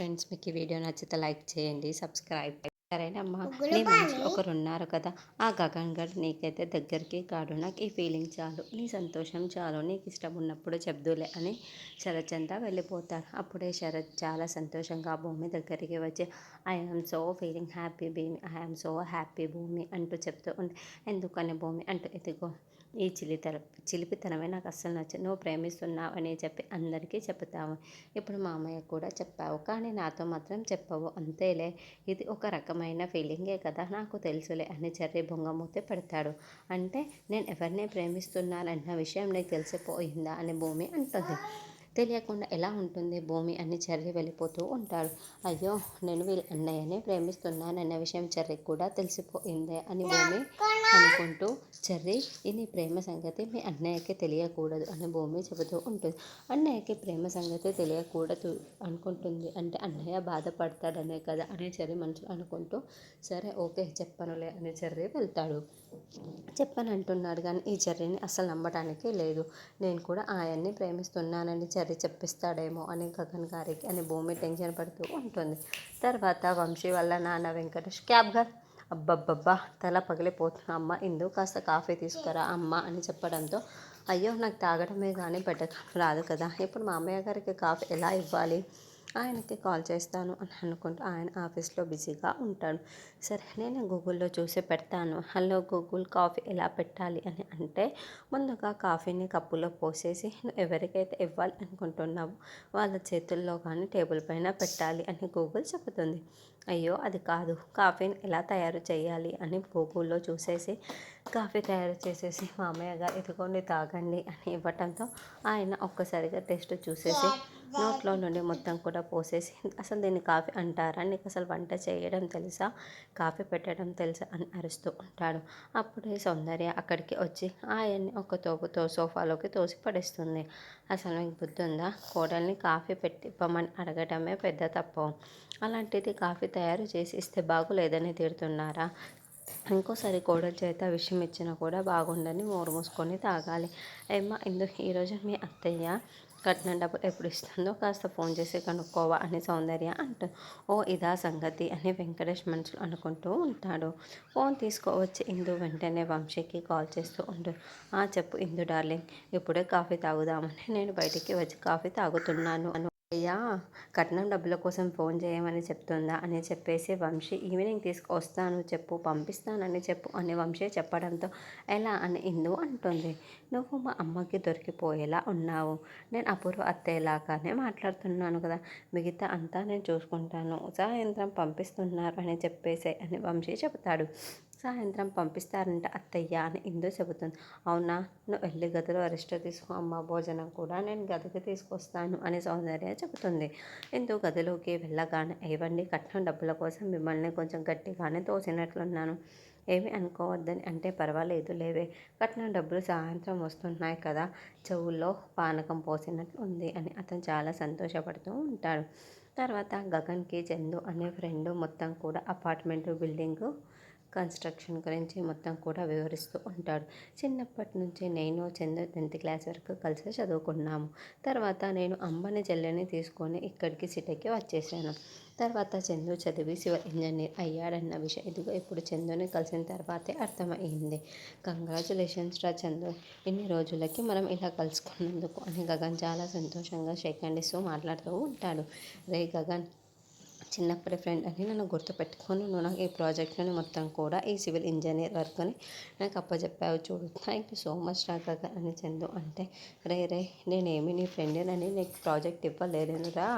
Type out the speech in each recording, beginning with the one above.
Friends మీకు ఈ video నచ్చితే లైక్ చేయండి సబ్స్క్రైబ్ సరేనమ్మా నీ ఒకరు ఉన్నారు కదా ఆ గగన్ గడ్ నీకైతే దగ్గరికి కాడు నాకు ఈ ఫీలింగ్ చాలు. నీ సంతోషం చాలు నీకు ఇష్టం ఉన్నప్పుడు చెప్దులే అని శరత్ అంతా వెళ్ళిపోతారు అప్పుడే శరత్ చాలా సంతోషంగా భూమి దగ్గరికి వచ్చి I am so feeling happy Bhoomi I am so happy Bhoomi అంటూ చెప్తూ ఉంటే ఎందుకని భూమి? అంటూ ఎదుగో ఈ చిలితర చిలిపితనమే నాకు అస్సలు నచ్చదు. నువ్వు ప్రేమిస్తున్నావు అని చెప్పి అందరికీ చెప్తావు. ఇప్పుడు మా అమ్మయ్య కూడా చెప్పావు. కానీ నాతో మాత్రం చెప్పవు. అంతేలే. ఇది ఒక రకమైన ఫీలింగే కదా. నాకు తెలుసులే అని చెర్రి బొంగమూతే పెడతాడు. అంటే నేను ఎవరిని ప్రేమిస్తున్నానన్న విషయం నీకు తెలిసిపోయిందా అని భూమి అంటుంది. తెలియకుండా ఎలా ఉంటుంది భూమి అని చెర్రి వెళ్ళిపోతూ ఉంటాడు. అయ్యో నేను వీళ్ళ అన్నయ్యని ప్రేమిస్తున్నానన్న విషయం చెర్రికి కూడా తెలిసిపోయిందే అని భూమి అనుకుంటూ చెర్రి ఇది ప్రేమ సంగతి మీ అన్నయ్యకి తెలియకూడదు అని భూమి చెబుతూ ఉంటుంది. అన్నయ్యకి ప్రేమ సంగతి తెలియకూడదు అనుకుంటుంది అంటే అన్నయ్య బాధపడతాడనే కదా అని చెర్రి మనసులో అనుకుంటూ సరే ఓకే చెప్పనులే అని చెర్రి వెళ్తాడు. చెప్పని అంటున్నాడు కానీ ఈ చెర్రిని అసలు నమ్మటానికి లేదు. నేను కూడా ఆయన్ని ప్రేమిస్తున్నానని చెర్రి చెప్పిస్తాడేమో అని గగన్ గారికి అని భూమి టెన్షన్ పడుతూ ఉంటుంది. తర్వాత వంశీ వల్ల నాన్న వెంకటేష్ క్యాబ్ గారు. అబ్బబ్బబ్బా తల పగిలిపోతున్నా అమ్మ. ఇందు కాస్త కాఫీ తీసుకురా అమ్మ అని చెప్పడంతో అయ్యో నాకు తాగడమే కానీ పెట్టడం రాదు కదా. ఇప్పుడు మా అమ్మయ్య గారికి కాఫీ ఎలా ఇవ్వాలి? ఆయనకి కాల్ చేస్తాను అని అనుకుంటూ ఆయన ఆఫీస్లో బిజీగా ఉంటాడు. సరే నేను గూగుల్లో చూసి పెడతాను. హలో గూగుల్ కాఫీ ఎలా పెట్టాలి అని అంటే ముందుగా కాఫీని కప్పులో పోసేసి ఎవరికైతే ఇవ్వాలి అనుకుంటున్నావో వాళ్ళ చేతుల్లో కానీ టేబుల్ పైన పెట్టాలి అని గూగుల్ చెబుతుంది. అయ్యో అది కాదు. కాఫీని ఎలా తయారు చేయాలి? అని గూగుల్లో చూసేసి కాఫీ తయారు చేసేసి మామయ్య గారు ఇదిగోండి తాగండి అని ఇవ్వటంతో ఆయన ఒక్కసారిగా టెస్ట్ చూసేసి నోట్లో నుండి మొత్తం కూడా పోసేసి అసలు దీన్ని కాఫీ అంటారా? నీకు అసలు వంట చేయడం తెలుసా? కాఫీ పెట్టడం తెలుసా? అని అరుస్తూ ఉంటాడు. అప్పుడే సౌందర్య అక్కడికి వచ్చి ఆయన్ని ఒక తోపుతో సోఫాలోకి తోసి పడేస్తుంది. అసలు నీకు బుద్ధి ఉందా? కోడల్ని కాఫీ పెట్టి ఇవ్వమని అడగటమే పెద్ద తప్పు. అలాంటిది కాఫీ తయారు చేసి ఇస్తే బాగులేదని తిడుతున్నారా? ఇంకోసారి కోడలు చేత విషయం ఇచ్చినా కూడా బాగుండని మోరు మూసుకొని తాగాలి. ఏమ్మా ఇందు ఈరోజు మీ అత్తయ్య కట్నం డబ్బులు ఎప్పుడు ఇస్తుందో కాస్త ఫోన్ చేసి కనుక్కోవా అని సౌందర్య అంటుంది ఓ ఇదా సంగతి అని వెంకటేష్ మనసులో అనుకుంటూ ఉంటాడు. ఫోన్ తీసుకోవచ్చి ఇందు వెంటనే వంశీకి కాల్ చేస్తూ ఉండు. ఆ చెప్పు ఇందు డార్లింగ్ ఇప్పుడే కాఫీ తాగుదామని నేను బయటికి వచ్చి కాఫీ తాగుతున్నాను అను అయ్యా కట్నం డబ్బుల కోసం ఫోన్ చేయమని చెప్తుందా? అని చెప్పేసి వంశీ ఈవినింగ్ తీసుకొస్తాను చెప్పు పంపిస్తానని చెప్పు అని వంశీ చెప్పడంతో ఎలా అని ఇందు అంటుంది. నువ్వు మా అమ్మకి దొరికిపోయేలా ఉన్నావు. నేను అపూర్వ అత్తయ్యలాగానే మాట్లాడుతున్నాను కదా. మిగతా అంతా నేను చూసుకుంటాను. సాయంత్రం పంపిస్తున్నారు అని చెప్పేసే అని వంశీ చెబుతాడు. సాయంత్రం పంపిస్తారంట అత్తయ్య అని ఇందో చెబుతుంది. అవునా? నువ్వు వెళ్ళి గదిలో రెస్ట్ తీసుకో అమ్మ భోజనం కూడా నేను గదికి తీసుకొస్తాను అని సౌందర్య చెబుతుంది. ఇందు గదిలోకి వెళ్ళగానే ఇవ్వండి కట్నం డబ్బుల కోసం మిమ్మల్ని కొంచెం గట్టిగానే తోసినట్లున్నాను. ఏమి అనుకోవద్దని అంటే పర్వాలేదు లేవే. కట్నం డబ్బులు సాయంత్రం వస్తున్నాయి కదా చెవుల్లో పానకం పోసినట్లు ఉంది అని అతను చాలా సంతోషపడుతూ ఉంటాడు. తర్వాత గగన్కి చందు అనే ఫ్రెండ్ మొత్తం కూడా అపార్ట్మెంట్ బిల్డింగు కన్స్ట్రక్షన్ గురించి మొత్తం కూడా వివరిస్తూ ఉంటాడు. చిన్నప్పటి నుంచి నేను చంద్ర టెన్త్ క్లాస్ వరకు కలిసి చదువుకున్నాము. తర్వాత నేను అమ్మని చెల్లెని తీసుకొని ఇక్కడికి సిటీకి వచ్చేసాను. తర్వాత చందు చదివి సివిల్ ఇంజనీర్ అయ్యాడన్న విషయం ఇదిగో ఇప్పుడు చందుని కలిసిన తర్వాతే అర్థమైంది కంగ్రాచులేషన్స్ రా చందు. ఇన్ని రోజులకి మనం ఇలా కలుసుకున్నందుకు అని గగన్ చాలా సంతోషంగా షేక్ అండ్ ఇస్తూ మాట్లాడుతూ ఉంటాడు. రే గగన్ చిన్నప్పటి ఫ్రెండ్ అని నన్ను గుర్తుపెట్టుకొని నువ్వు నాకు ఈ ప్రాజెక్ట్ని మొత్తం కూడా ఈ సివిల్ ఇంజనీర్ వర్క్ని నాకు అప్పచెప్పావు చూడు. థ్యాంక్ యూ సో మచ్ రాక అని చందు అంటే రే రే నేనేమి నీ ఫ్రెండేనని నీకు ప్రాజెక్ట్ ఇవ్వలేదురా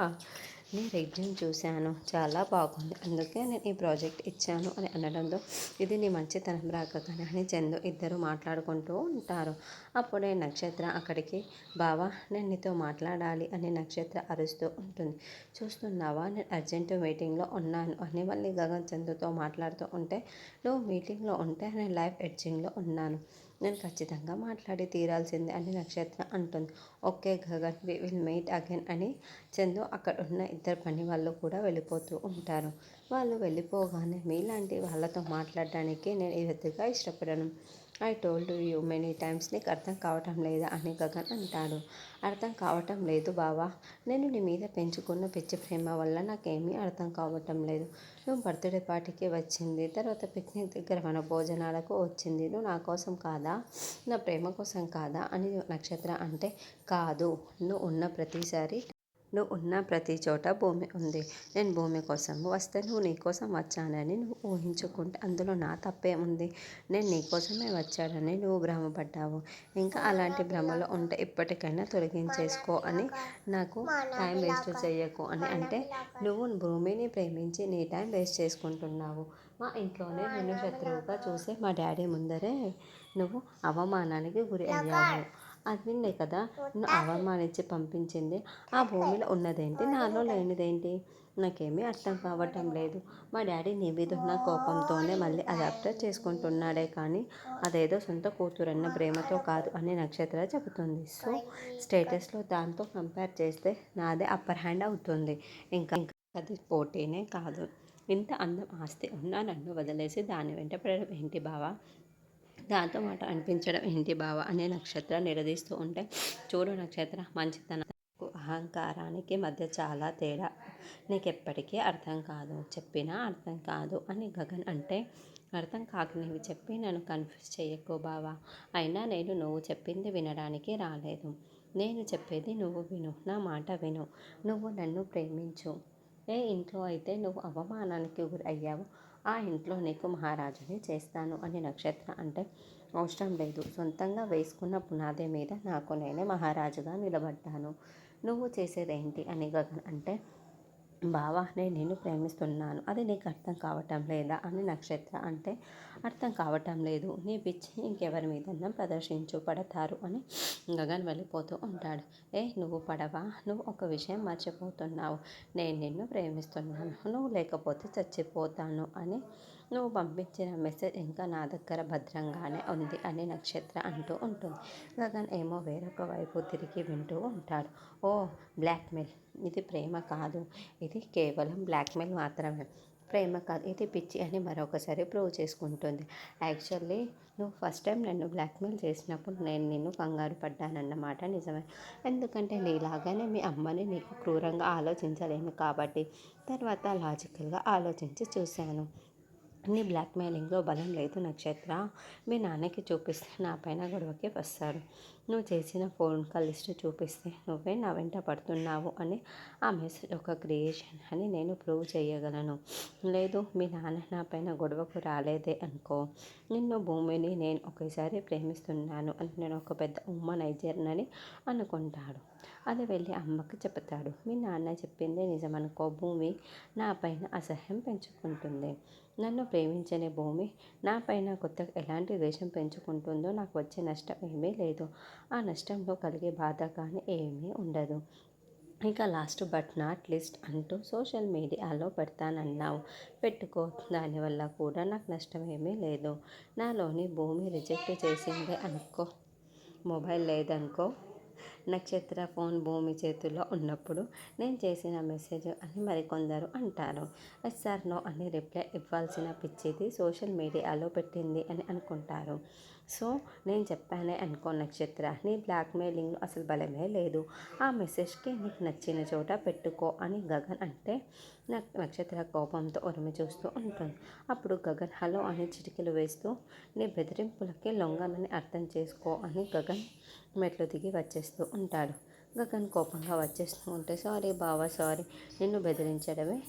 నేను రెజ్యూమ్ చూశాను. చాలా బాగుంది. అందుకే నేను ఈ ప్రాజెక్ట్ ఇచ్చాను అని అనడంతో ఇది నీ మంచితనం రాకగానే అని చందు ఇద్దరు మాట్లాడుకుంటూ ఉంటారు. అప్పుడే నక్షత్ర అక్కడికి బావా నేను నీతో మాట్లాడాలి అని నక్షత్ర అరుస్తూ ఉంటుంది. చూస్తున్నావా నేను అర్జెంటు మీటింగ్లో ఉన్నాను అని మళ్ళీ గగన్ చందుతో మాట్లాడుతూ ఉంటే నువ్వు మీటింగ్లో ఉంటే నేను లైవ్ ఎడ్జింగ్లో ఉన్నాను. నేను ఖచ్చితంగా మాట్లాడి తీరాల్సిందే అని నక్షత్ర అంటుంది. Okay Gagan we will meet again అని చందు అక్కడ ఉన్న ఇద్దరు పని వాళ్ళు కూడా వెళ్ళిపోతూ ఉంటారు. వాళ్ళు వెళ్ళిపోగానే మీలాంటి వాళ్ళతో మాట్లాడడానికి నేను ఎదురుగా ఇష్టపడను. I told you many times నీకు అర్థం కావటం లేదా అని గగన్ అంటాడు. అర్థం కావటం లేదు బావా. నేను నీ మీద పెంచుకున్న పిచ్చి ప్రేమ వల్ల నాకేమీ అర్థం కావటం లేదు. నువ్వు బర్త్డే పార్టీకి వచ్చింది తర్వాత పిక్నిక్ దగ్గర మన భోజనాలకు వచ్చింది. నువ్వు నా కోసం కాదా? నా ప్రేమ కోసం కాదా? అని నక్షత్ర అంటే కాదు. నువ్వు ఉన్న ప్రతిసారి నువ్వు ఉన్న ప్రతి చోట భూమి ఉంది. నేను భూమి కోసం వస్తే నువ్వు నీ కోసం వచ్చానని నువ్వు ఊహించుకుంటే అందులో నా తప్పే ఉంది. నేను నీ కోసమే వచ్చానని నువ్వు భ్రమపడ్డావు. ఇంకా అలాంటి భ్రమలో ఉంటే ఇప్పటికైనా తొలగించేసుకో అని నాకు టైం వేస్ట్ చేయకు అని అంటే నువ్వు భూమిని ప్రేమించి నీ టైం వేస్ట్ చేసుకుంటున్నావు. మా ఇంట్లోనే నిన్ను శత్రువుగా చూసే మా డాడీ ముందరే నువ్వు అవమానానికి గురి అయ్యావు. అదిన్నే కదా. నువ్వు అవమానించి పంపించింది. ఆ భూమిలో ఉన్నదేంటి? నాలో లేనిదేంటి? నాకేమీ అర్థం కావటం లేదు. మా డాడీ నీ మీద ఉన్న కోపంతోనే మళ్ళీ అడాప్టర్ చేసుకుంటున్నాడే కానీ అదేదో సొంత కూతురన్న ప్రేమతో కాదు అని నక్షత్ర చెబుతుంది. సో స్టేటస్లో దాంతో కంపేర్ చేస్తే నాదే అప్పర్ హ్యాండ్ అవుతుంది. ఇంకా ఇంకా అది పోటీనే కాదు. ఇంత అందం ఆస్తి ఉన్నా నన్ను వదిలేసి దాని వెంట పడడం ఏంటి బావా? దాంతో మాట అనిపించడం ఏంటి బావ అనే నక్షత్ర నిలదీస్తూ ఉంటే చూడు నక్షత్ర మంచితనం. అహంకారానికి మధ్య చాలా తేడా. నీకు ఎప్పటికీ అర్థం కాదు. చెప్పినా అర్థం కాదు అని గగన్ అంటే అర్థం కాకనివి చెప్పి నన్ను కన్ఫ్యూజ్ చేయకు బావా. అయినా నేను నువ్వు చెప్పింది వినడానికి రాలేదు. నేను చెప్పేది నువ్వు విను. నా మాట విను. నువ్వు నన్ను ప్రేమించు. ఏ ఇంట్లో అయితే నువ్వు అవమానానికి గురి అయ్యావు ఆ ఇంట్లో నీకు మహారాజుని చేస్తాను అని నక్షత్ర అంటే అవసరం లేదు. సొంతంగా వేసుకున్న పునాది మీద నాకు నేనే మహారాజుగా నిలబడ్డాను. నువ్వు చేసేదేంటి? అని గగన్ అంటే బావా నేను నిన్ను ప్రేమిస్తున్నాను. అది నీకు అర్థం కావటం లేదా అని నక్షత్ర అంటే అర్థం కావటం లేదు. నీ పిచ్చి ఇంకెవరి మీద ప్రదర్శించు పడతారు అని గగన్ వెళ్ళిపోతూ ఉంటాడు. ఏ నువ్వు పడవా? నువ్వు ఒక విషయం మర్చిపోతున్నావు. నేను నిన్ను ప్రేమిస్తున్నాను. నువ్వు లేకపోతే చచ్చిపోతాను అని నువ్వు పంపించిన మెసేజ్ ఇంకా నా దగ్గర భద్రంగానే ఉంది అని నక్షత్ర అంటూ ఉంటుంది. గగన్ ఏమో వేరొక వైపు తిరిగి వింటూ ఉంటాడు. ఓ బ్లాక్మెయిల్. ఇది ప్రేమ కాదు. ఇది కేవలం బ్లాక్మెయిల్ మాత్రమే. ప్రేమ కాదు. ఇది పిచ్చి అని మరొకసారి ప్రూవ్ చేసుకుంటుంది. యాక్చువల్లీ నువ్వు ఫస్ట్ టైం నన్ను బ్లాక్మెయిల్ చేసినప్పుడు నేను నిన్ను కంగారు పడ్డానన్నమాట నిజమే. ఎందుకంటే నీలాగానే మీ అమ్మని నీకు క్రూరంగా ఆలోచించలేను కాబట్టి. తర్వాత లాజికల్గా ఆలోచించి చూశాను. నీ బ్లాక్మెయిలింగ్లో బలం లేదు నక్షత్ర. మీ నాన్నకి చూపిస్తే నా పైన గొడవకి వస్తారు. నువ్వు చేసిన ఫోన్ కాల్ లిస్ట్ చూపిస్తే నువ్వే నా వెంట పడుతున్నావు అని ఆ మెసేజ్ ఒక క్రియేషన్ అని నేను ప్రూవ్ చేయగలను. లేదు మీ నాన్న నా పైన గొడవకు రాలేదే అనుకో. నిన్ను భూమిని నేను ఒకేసారి ప్రేమిస్తున్నాను అని నేను ఒక పెద్ద ఉమ్మనైజర్నని అనుకుంటాడు. అది వెళ్ళి అమ్మకి చెప్తాడు మీ నాన్న చెప్పిందే నిజమనుకో. భూమి నా పైన అసహ్యం పెంచుకుంటుంది. నన్ను ప్రేమించని భూమి నాపైన కొత్త కొత్తగా ఎలాంటి ద్వేషం పెంచుకుంటుందో నాకు వచ్చే నష్టం ఏమీ లేదు. ఆ నష్టంలో కలిగే బాధ కానీ ఏమీ ఉండదు. ఇక లాస్ట్ బట్ నాట్ లిస్ట్ అంటూ సోషల్ మీడియాలో పెడతానన్నావు. పెట్టుకో దానివల్ల కూడా నాకు నష్టం ఏమీ లేదు. నాలోని భూమి రిజెక్ట్ చేసిందే అనుకో. మొబైల్ లేదనుకో. నక్షత్ర ఫోన్ భూమి చేతుల్లో ఉన్నప్పుడు నేను చేసిన మెసేజ్ అని మరికొందరు అంటారు. ఎస్ఆర్ నో అని రిప్లై ఇవ్వాల్సిన పిచ్చిది సోషల్ మీడియాలో పెట్టింది అని అనుకుంటారు. సో నేను చెప్పానే అనుకో నక్షత్ర నీ బ్లాక్మెయిలింగ్ అసలు బలమే లేదు. ఆ మెసేజ్కి నీకు నచ్చిన చోట పెట్టుకో అని గగన్ అంటే నాకు నక్షత్ర కోపంతో ఉరిమి చూస్తూ ఉంటుంది. అప్పుడు గగన్ హలో అని చిటికలు వేస్తూ నీ బెదిరింపులకి లొంగనని అర్థం చేసుకో అని గగన్ మెట్లు దిగి వచ్చేస్తూ ఉంటాడు. గగన్ కోపంగా వచ్చేస్తూ ఉంటే సారీ బావా సారీ. నిన్ను బెదిరించడమే